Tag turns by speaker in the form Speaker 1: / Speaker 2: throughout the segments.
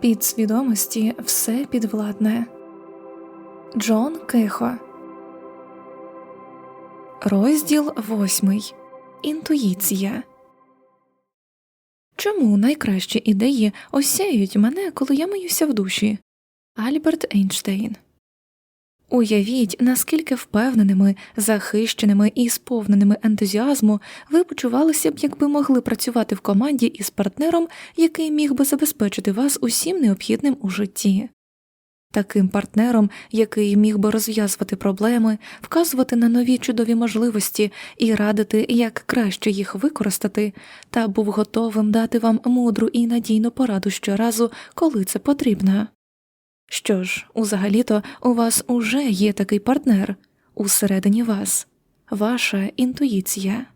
Speaker 1: Підсвідомості все підвладне. Джон Кехо. Розділ восьмий. Інтуїція. Чому найкращі ідеї осяють мене, коли я миюся в душі? Альберт Ейнштейн. Уявіть, наскільки впевненими, захищеними і сповненими ентузіазму ви почувалися б, якби могли працювати в команді із партнером, який міг би забезпечити вас усім необхідним у житті. Таким партнером, який міг би розв'язувати проблеми, вказувати на нові чудові можливості і радити, як краще їх використати, та був готовим дати вам мудру і надійну пораду щоразу, коли це потрібно. Що ж, узагалі-то у вас уже є такий партнер усередині вас, ваша інтуїція.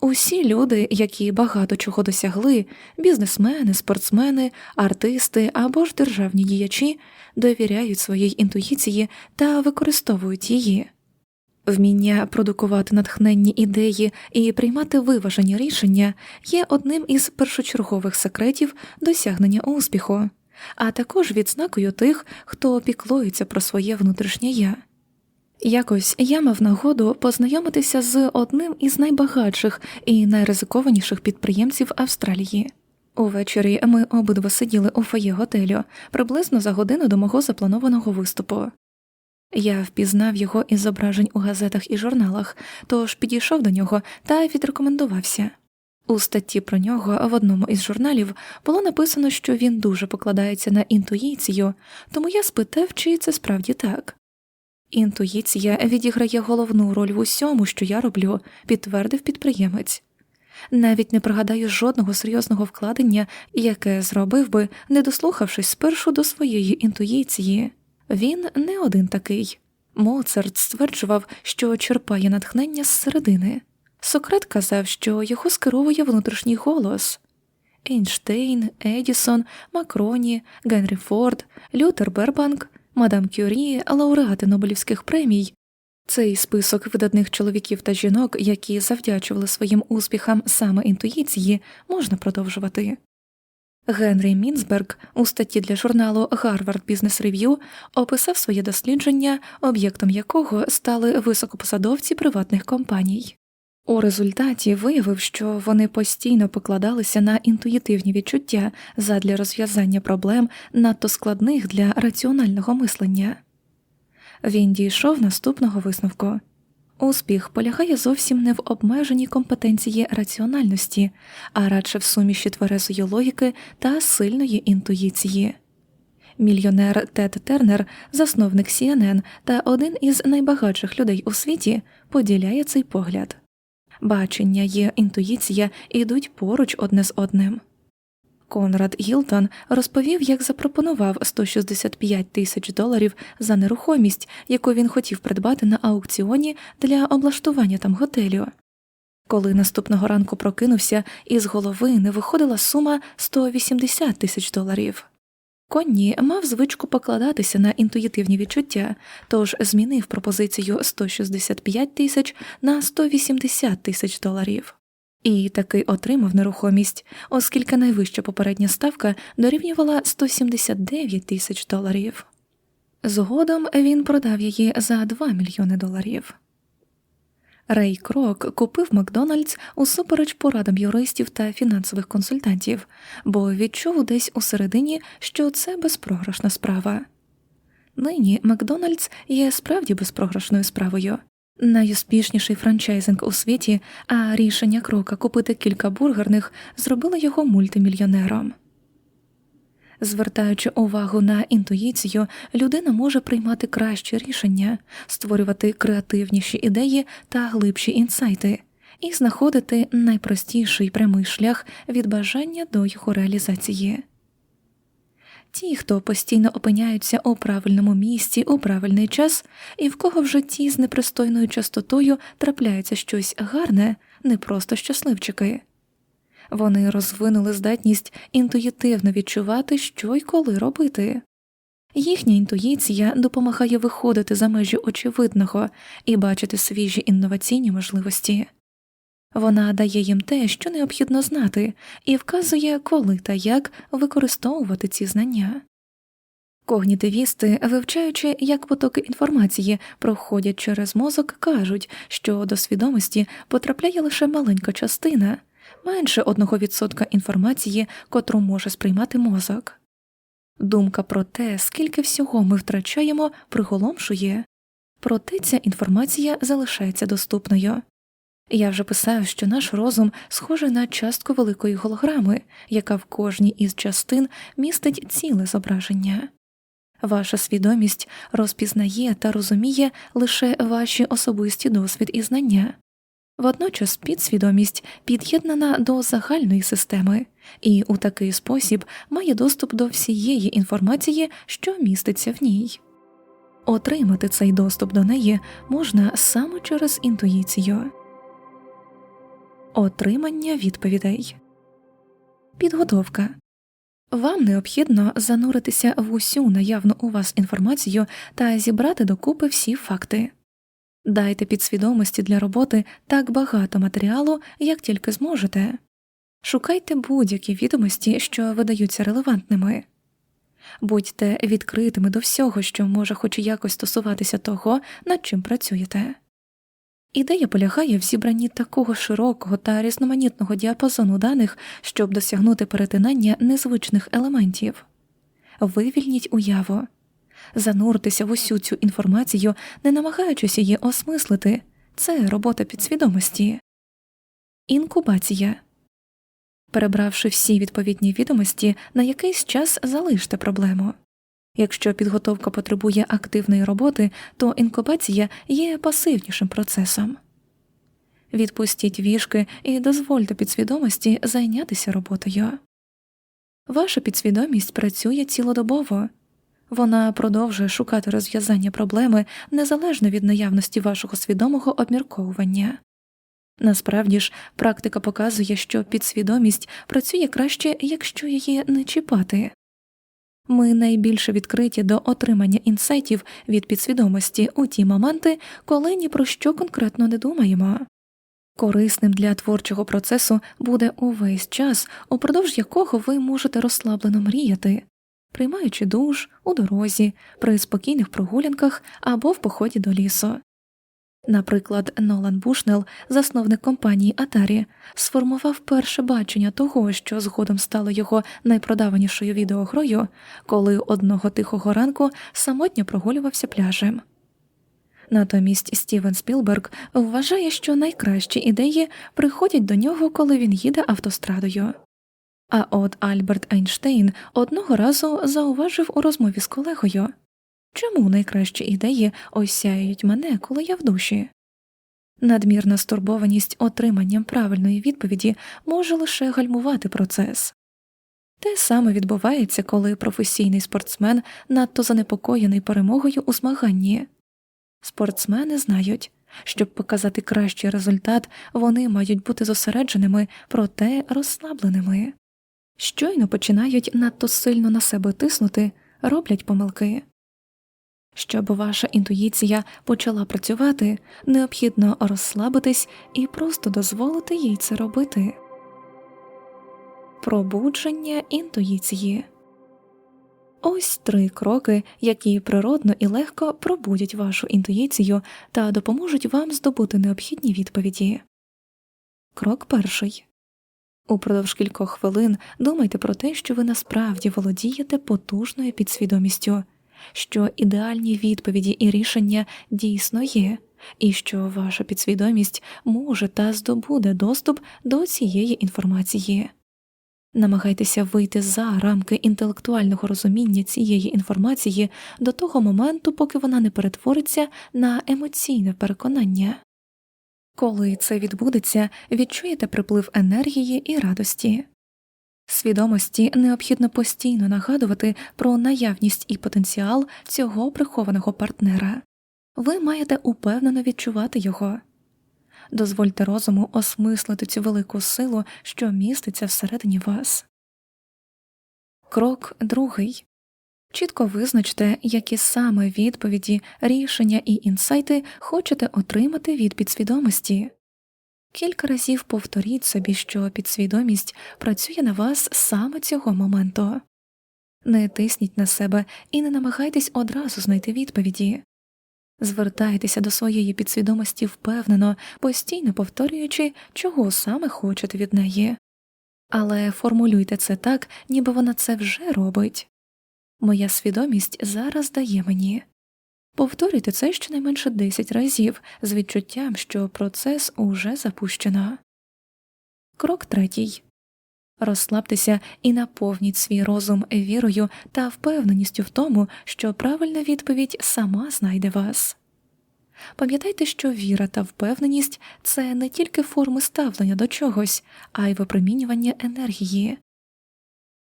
Speaker 1: Усі люди, які багато чого досягли, бізнесмени, спортсмени, артисти або ж державні діячі, довіряють своїй інтуїції та використовують її. Вміння продукувати натхненні ідеї і приймати виважені рішення є одним із першочергових секретів досягнення успіху а також відзнакою тих, хто піклується про своє внутрішнє я. Якось я мав нагоду познайомитися з одним із найбагатших і найризикованіших підприємців Австралії. Увечері ми обидва сиділи у фоє готелю приблизно за годину до мого запланованого виступу. Я впізнав його із зображень у газетах і журналах, тож підійшов до нього та відрекомендувався. У статті про нього в одному із журналів було написано, що він дуже покладається на інтуїцію, тому я спитав, чи це справді так. Інтуїція відіграє головну роль в усьому, що я роблю, підтвердив підприємець. Навіть не пригадаю жодного серйозного вкладення, яке зробив би, не дослухавшись спершу до своєї інтуїції. Він не один такий. Моцарт стверджував, що черпає натхнення з середини. Сократ казав, що його скеровує внутрішній голос. Ейнштейн, Едісон, Макроні, Генрі Форд, Лютер Бербанк, Мадам Кюрі, лауреати Нобелівських премій. Цей список видатних чоловіків та жінок, які завдячували своїм успіхам саме інтуїції, можна продовжувати. Генрі Мінсберг у статті для журналу Harvard Business Review описав своє дослідження, об'єктом якого стали високопосадовці приватних компаній. У результаті виявив, що вони постійно покладалися на інтуїтивні відчуття задля розв'язання проблем надто складних для раціонального мислення. Він дійшов наступного висновку успіх полягає зовсім не в обмеженій компетенції раціональності, а радше в суміші тверезої логіки та сильної інтуїції. Мільйонер Тед Тернер, засновник CNN та один із найбагатших людей у світі, поділяє цей погляд бачення і інтуїція йдуть поруч одне з одним. Конрад Гілтон розповів, як запропонував 165 тисяч доларів за нерухомість, яку він хотів придбати на аукціоні для облаштування там готелю. Коли наступного ранку прокинувся, із голови не виходила сума 180 тисяч доларів. Конні мав звичку покладатися на інтуїтивні відчуття, тож змінив пропозицію 165 тисяч на 180 тисяч доларів. І таки отримав нерухомість, оскільки найвища попередня ставка дорівнювала 179 тисяч доларів. Згодом він продав її за 2 мільйони доларів. Рей Крок купив Макдональдс усупереч порадам юристів та фінансових консультантів, бо відчув десь у середині, що це безпрограшна справа. Нині Макдональдс є справді безпрограшною справою. Найуспішніший франчайзинг у світі, а рішення крока купити кілька бургерних зробило його мультимільйонером. Звертаючи увагу на інтуїцію, людина може приймати кращі рішення, створювати креативніші ідеї та глибші інсайти і знаходити найпростіший прямий шлях від бажання до його реалізації. Ті, хто постійно опиняються у правильному місці у правильний час, і в кого в житті з непристойною частотою трапляється щось гарне, не просто щасливчики. Вони розвинули здатність інтуїтивно відчувати, що й коли робити. Їхня інтуїція допомагає виходити за межі очевидного і бачити свіжі інноваційні можливості. Вона дає їм те, що необхідно знати, і вказує, коли та як використовувати ці знання. Когнітивісти, вивчаючи, як потоки інформації проходять через мозок, кажуть, що до свідомості потрапляє лише маленька частина, менше 1% інформації, котру може сприймати мозок. Думка про те, скільки всього ми втрачаємо, приголомшує, проте ця інформація залишається доступною. Я вже писав, що наш розум схожий на частку великої голограми, яка в кожній із частин містить ціле зображення. Ваша свідомість розпізнає та розуміє лише ваші особисті досвід і знання. Водночас підсвідомість під'єднана до загальної системи і у такий спосіб має доступ до всієї інформації, що міститься в ній. Отримати цей доступ до неї можна саме через інтуїцію. Отримання відповідей Підготовка вам необхідно зануритися в усю наявну у вас інформацію та зібрати докупи всі факти. Дайте підсвідомості для роботи так багато матеріалу, як тільки зможете. Шукайте будь-які відомості, що видаються релевантними. Будьте відкритими до всього, що може хоч якось стосуватися того, над чим працюєте. Ідея полягає в зібранні такого широкого та різноманітного діапазону даних, щоб досягнути перетинання незвичних елементів. Вивільніть уяву, зануртеся в усю цю інформацію, не намагаючись її осмислити це робота підсвідомості. Інкубація Перебравши всі відповідні відомості, на якийсь час залиште проблему. Якщо підготовка потребує активної роботи, то інкубація є пасивнішим процесом. Відпустіть вішки і дозвольте підсвідомості зайнятися роботою. Ваша підсвідомість працює цілодобово, вона продовжує шукати розв'язання проблеми незалежно від наявності вашого свідомого обмірковування. Насправді ж, практика показує, що підсвідомість працює краще, якщо її не чіпати. Ми найбільше відкриті до отримання інсайтів від підсвідомості у ті моменти, коли ні про що конкретно не думаємо. Корисним для творчого процесу буде увесь час, упродовж якого ви можете розслаблено мріяти, приймаючи душ у дорозі, при спокійних прогулянках або в поході до лісу. Наприклад, Нолан Бушнел, засновник компанії Atari, сформував перше бачення того, що згодом стало його найпродаванішою відеогрою, коли одного тихого ранку самотньо прогулювався пляжем. Натомість Стівен Спілберг вважає, що найкращі ідеї приходять до нього, коли він їде автострадою. А от Альберт Ейнштейн одного разу зауважив у розмові з колегою Чому найкращі ідеї осяють мене, коли я в душі? Надмірна стурбованість отриманням правильної відповіді може лише гальмувати процес. Те саме відбувається, коли професійний спортсмен надто занепокоєний перемогою у змаганні. Спортсмени знають, щоб показати кращий результат, вони мають бути зосередженими, проте розслабленими. Щойно починають надто сильно на себе тиснути, роблять помилки. Щоб ваша інтуїція почала працювати, необхідно розслабитись і просто дозволити їй це робити. Пробудження інтуїції ось три кроки, які природно і легко пробудять вашу інтуїцію та допоможуть вам здобути необхідні відповіді. Крок перший Упродовж кількох хвилин думайте про те, що ви насправді володієте потужною підсвідомістю що ідеальні відповіді і рішення дійсно є, і що ваша підсвідомість може та здобуде доступ до цієї інформації. Намагайтеся вийти за рамки інтелектуального розуміння цієї інформації до того моменту, поки вона не перетвориться на емоційне переконання. Коли це відбудеться, відчуєте приплив енергії і радості. Свідомості необхідно постійно нагадувати про наявність і потенціал цього прихованого партнера. Ви маєте упевнено відчувати його. Дозвольте розуму осмислити цю велику силу, що міститься всередині вас. Крок другий чітко визначте, які саме відповіді, рішення і інсайти хочете отримати від підсвідомості. Кілька разів повторіть собі, що підсвідомість працює на вас саме цього моменту. Не тисніть на себе і не намагайтесь одразу знайти відповіді. Звертайтеся до своєї підсвідомості впевнено, постійно повторюючи, чого саме хочете від неї. Але формулюйте це так, ніби вона це вже робить. Моя свідомість зараз дає мені. Повторюйте це щонайменше 10 разів з відчуттям, що процес уже запущено. Крок третій. Розслабтеся і наповніть свій розум вірою та впевненістю в тому, що правильна відповідь сама знайде вас. Пам'ятайте, що віра та впевненість це не тільки форми ставлення до чогось, а й випромінювання енергії.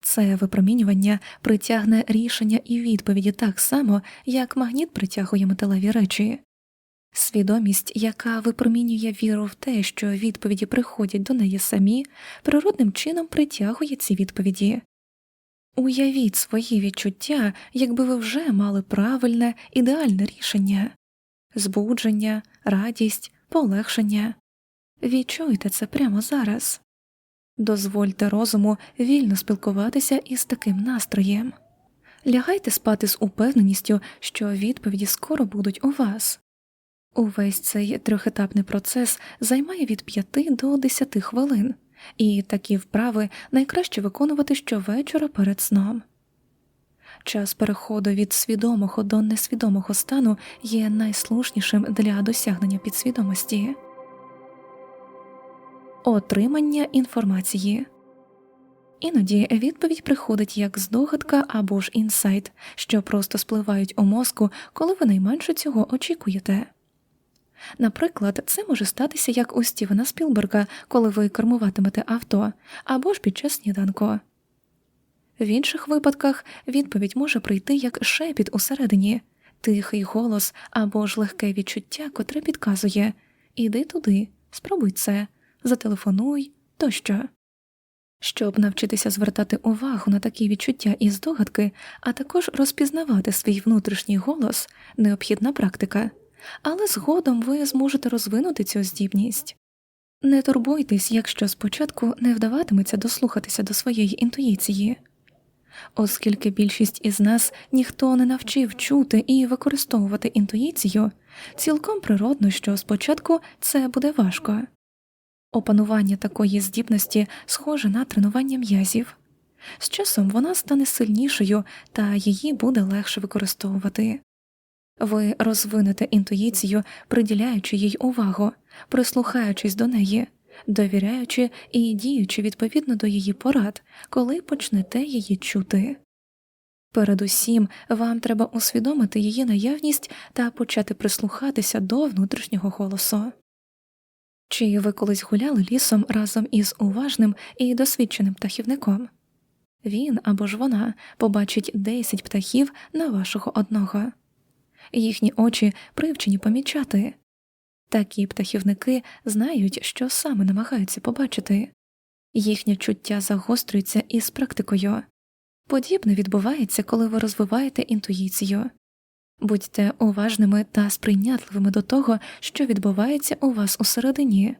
Speaker 1: Це випромінювання притягне рішення і відповіді так само, як магніт притягує металеві речі. Свідомість, яка випромінює віру в те, що відповіді приходять до неї самі, природним чином притягує ці відповіді. Уявіть свої відчуття, якби ви вже мали правильне, ідеальне рішення збудження, радість, полегшення. Відчуйте це прямо зараз. Дозвольте розуму вільно спілкуватися із таким настроєм. Лягайте спати з упевненістю, що відповіді скоро будуть у вас. Увесь цей трьохетапний процес займає від 5 до 10 хвилин, і такі вправи найкраще виконувати щовечора перед сном. Час переходу від свідомого до несвідомого стану є найслушнішим для досягнення підсвідомості. Отримання інформації іноді відповідь приходить як здогадка або ж інсайт, що просто спливають у мозку, коли ви найменше цього очікуєте. Наприклад, це може статися як у Стівена Спілберга, коли ви кермуватимете авто, або ж під час сніданку. В інших випадках відповідь може прийти як шепіт усередині, тихий голос або ж легке відчуття, котре підказує Іди туди, спробуй це, зателефонуй тощо. Щоб навчитися звертати увагу на такі відчуття і здогадки, а також розпізнавати свій внутрішній голос, необхідна практика, але згодом ви зможете розвинути цю здібність. Не турбуйтесь, якщо спочатку не вдаватиметься дослухатися до своєї інтуїції оскільки більшість із нас ніхто не навчив чути і використовувати інтуїцію, цілком природно, що спочатку це буде важко. Опанування такої здібності схоже на тренування м'язів. З часом вона стане сильнішою та її буде легше використовувати. Ви розвинете інтуїцію, приділяючи їй увагу, прислухаючись до неї, довіряючи і діючи відповідно до її порад, коли почнете її чути. Передусім вам треба усвідомити її наявність та почати прислухатися до внутрішнього голосу. Чи ви колись гуляли лісом разом із уважним і досвідченим птахівником? Він або ж вона побачить десять птахів на вашого одного, їхні очі привчені помічати, Такі птахівники знають, що саме намагаються побачити, їхнє чуття загострюється із практикою. Подібне відбувається, коли ви розвиваєте інтуїцію. Будьте уважними та сприйнятливими до того, що відбувається у вас усередині.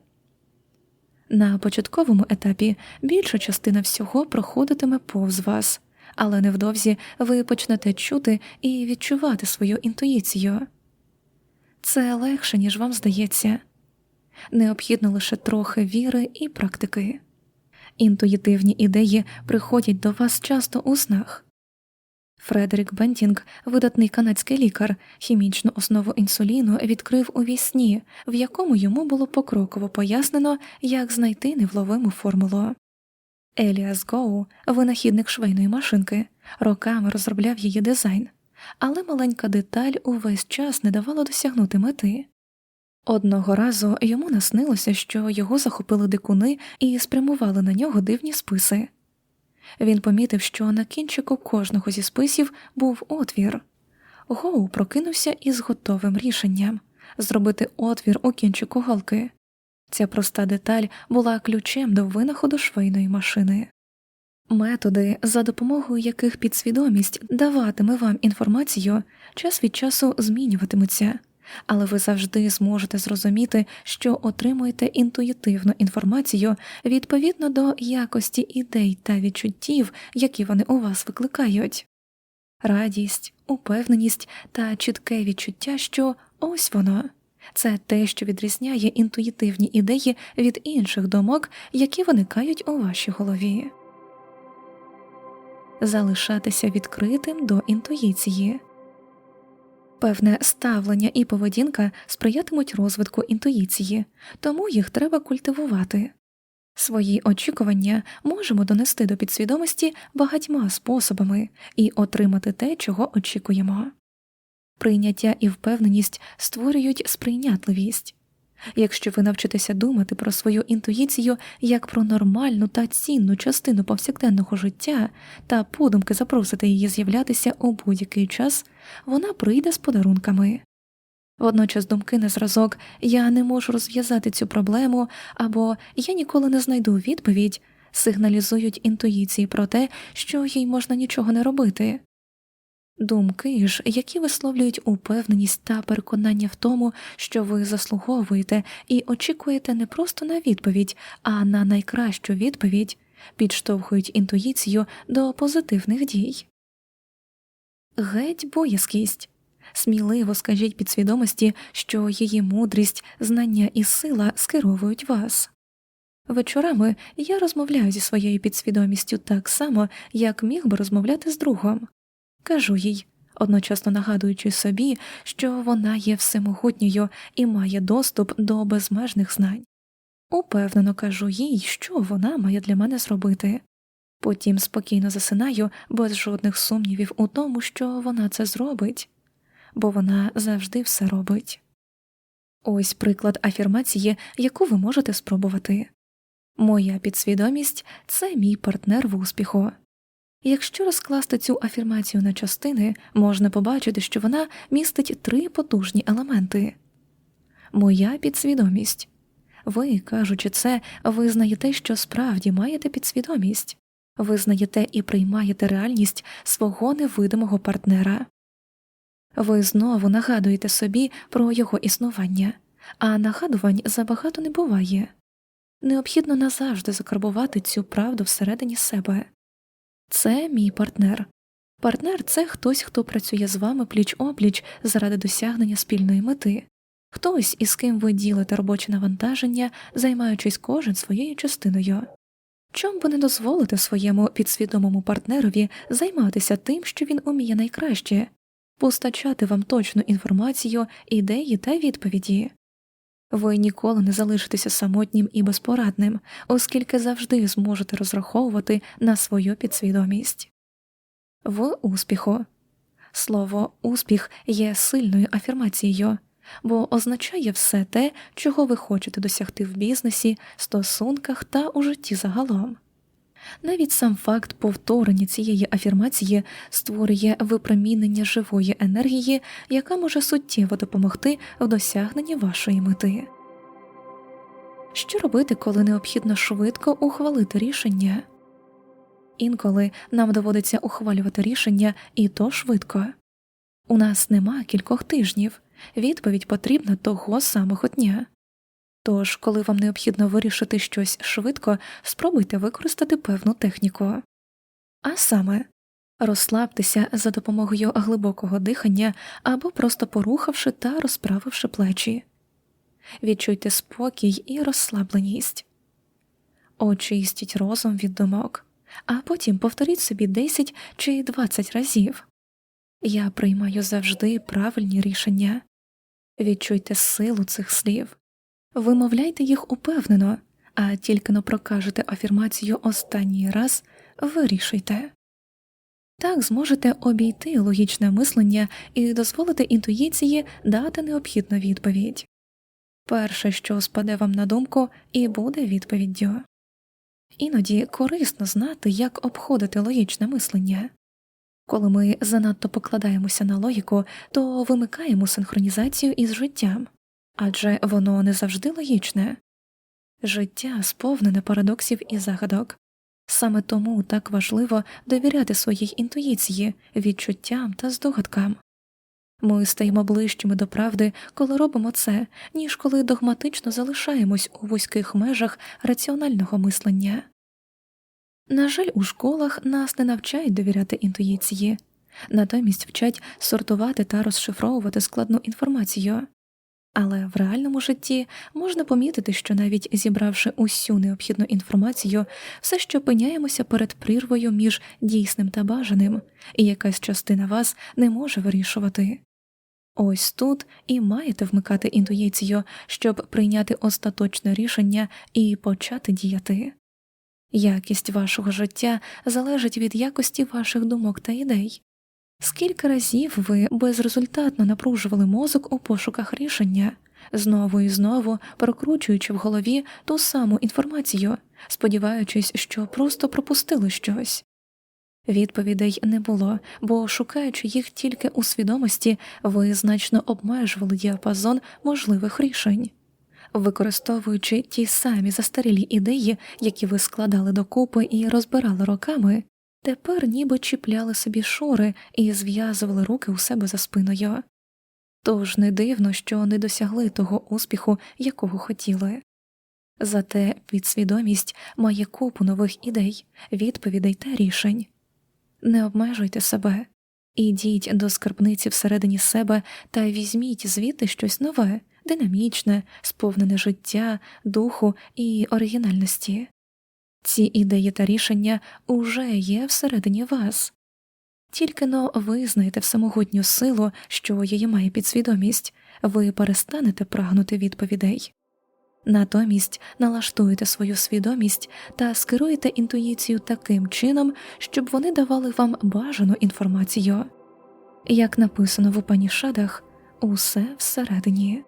Speaker 1: На початковому етапі більша частина всього проходитиме повз вас, але невдовзі ви почнете чути і відчувати свою інтуїцію. Це легше, ніж вам здається, необхідно лише трохи віри і практики. Інтуїтивні ідеї приходять до вас часто у снах. Фредерік Бентінг, видатний канадський лікар, хімічну основу інсуліну відкрив у вісні, в якому йому було покроково пояснено, як знайти невловиму формулу. Еліас Гоу, винахідник швейної машинки, роками розробляв її дизайн але маленька деталь увесь час не давала досягнути мети. Одного разу йому наснилося, що його захопили дикуни і спрямували на нього дивні списи. Він помітив, що на кінчику кожного зі списів був отвір. Гоу прокинувся із готовим рішенням зробити отвір у кінчику голки. Ця проста деталь була ключем до винаходу швейної машини. Методи, за допомогою яких підсвідомість даватиме вам інформацію, час від часу змінюватимуться, але ви завжди зможете зрозуміти, що отримуєте інтуїтивну інформацію відповідно до якості ідей та відчуттів, які вони у вас викликають. Радість, упевненість та чітке відчуття, що ось воно це те, що відрізняє інтуїтивні ідеї від інших думок, які виникають у вашій голові. Залишатися відкритим до інтуїції. Певне ставлення і поведінка сприятимуть розвитку інтуїції, тому їх треба культивувати. Свої очікування можемо донести до підсвідомості багатьма способами і отримати те, чого очікуємо. Прийняття і впевненість створюють сприйнятливість. Якщо ви навчитеся думати про свою інтуїцію як про нормальну та цінну частину повсякденного життя та подумки запросите її з'являтися у будь-який час, вона прийде з подарунками. Водночас думки на зразок я не можу розв'язати цю проблему або я ніколи не знайду відповідь, сигналізують інтуїції про те, що їй можна нічого не робити. Думки ж, які висловлюють упевненість та переконання в тому, що ви заслуговуєте і очікуєте не просто на відповідь, а на найкращу відповідь, підштовхують інтуїцію до позитивних дій. Геть боязкість. Сміливо скажіть підсвідомості, що її мудрість, знання і сила скеровують вас. Вечорами я розмовляю зі своєю підсвідомістю так само, як міг би розмовляти з другом. Кажу їй, одночасно нагадуючи собі, що вона є всемогутньою і має доступ до безмежних знань. Упевнено кажу їй, що вона має для мене зробити. Потім спокійно засинаю без жодних сумнівів у тому, що вона це зробить, бо вона завжди все робить. Ось приклад афірмації, яку ви можете спробувати. Моя підсвідомість це мій партнер в успіху. Якщо розкласти цю афірмацію на частини, можна побачити, що вона містить три потужні елементи Моя підсвідомість. Ви, кажучи це, визнаєте, що справді маєте підсвідомість, визнаєте і приймаєте реальність свого невидимого партнера. Ви знову нагадуєте собі про його існування, а нагадувань забагато не буває. Необхідно назавжди закарбувати цю правду всередині себе. Це мій партнер. Партнер це хтось, хто працює з вами пліч опліч заради досягнення спільної мети, хтось, із ким ви ділите робоче навантаження, займаючись кожен своєю частиною. Чом би не дозволити своєму підсвідомому партнерові займатися тим, що він уміє найкраще, постачати вам точну інформацію, ідеї та відповіді. Ви ніколи не залишитеся самотнім і безпорадним, оскільки завжди зможете розраховувати на свою підсвідомість. В успіху слово успіх є сильною афірмацією, бо означає все те, чого ви хочете досягти в бізнесі, стосунках та у житті загалом. Навіть сам факт повторення цієї афірмації створює випромінення живої енергії, яка може суттєво допомогти в досягненні вашої мети. Що робити, коли необхідно швидко ухвалити рішення? Інколи нам доводиться ухвалювати рішення і то швидко. У нас нема кількох тижнів, відповідь потрібна того самого дня. Тож, коли вам необхідно вирішити щось швидко, спробуйте використати певну техніку. А саме розслабтеся за допомогою глибокого дихання або просто порухавши та розправивши плечі, відчуйте спокій і розслабленість, очистіть розум від думок, а потім повторіть собі 10 чи 20 разів Я приймаю завжди правильні рішення, відчуйте силу цих слів. Вимовляйте їх упевнено, а тільки но прокажете афірмацію останній раз, вирішуйте. Так зможете обійти логічне мислення і дозволити інтуїції дати необхідну відповідь. Перше, що спаде вам на думку, і буде відповіддю. Іноді корисно знати, як обходити логічне мислення. Коли ми занадто покладаємося на логіку, то вимикаємо синхронізацію із життям адже воно не завжди логічне. Життя сповнене парадоксів і загадок, саме тому так важливо довіряти своїй інтуїції, відчуттям та здогадкам. Ми стаємо ближчими до правди, коли робимо це, ніж коли догматично залишаємось у вузьких межах раціонального мислення. На жаль, у школах нас не навчають довіряти інтуїції, натомість вчать сортувати та розшифровувати складну інформацію. Але в реальному житті можна помітити, що навіть зібравши усю необхідну інформацію, все ще опиняємося перед прірвою між дійсним та бажаним, і якась частина вас не може вирішувати. Ось тут і маєте вмикати інтуїцію, щоб прийняти остаточне рішення і почати діяти. Якість вашого життя залежить від якості ваших думок та ідей. Скільки разів ви безрезультатно напружували мозок у пошуках рішення, знову і знову прокручуючи в голові ту саму інформацію, сподіваючись, що просто пропустили щось. Відповідей не було, бо, шукаючи їх тільки у свідомості, ви значно обмежували діапазон можливих рішень. Використовуючи ті самі застарілі ідеї, які ви складали докупи і розбирали роками, тепер ніби чіпляли собі шори і зв'язували руки у себе за спиною. Тож не дивно, що не досягли того успіху, якого хотіли. Зате підсвідомість має купу нових ідей, відповідей та рішень. Не обмежуйте себе, ідіть до скарбниці всередині себе та візьміть звідти щось нове, динамічне, сповнене життя, духу і оригінальності. Ці ідеї та рішення уже є всередині вас. Тільки но визнаєте всемогутню силу, що її має підсвідомість, ви перестанете прагнути відповідей. Натомість налаштуєте свою свідомість та скеруєте інтуїцію таким чином, щоб вони давали вам бажану інформацію. Як написано в Упанішадах, усе всередині.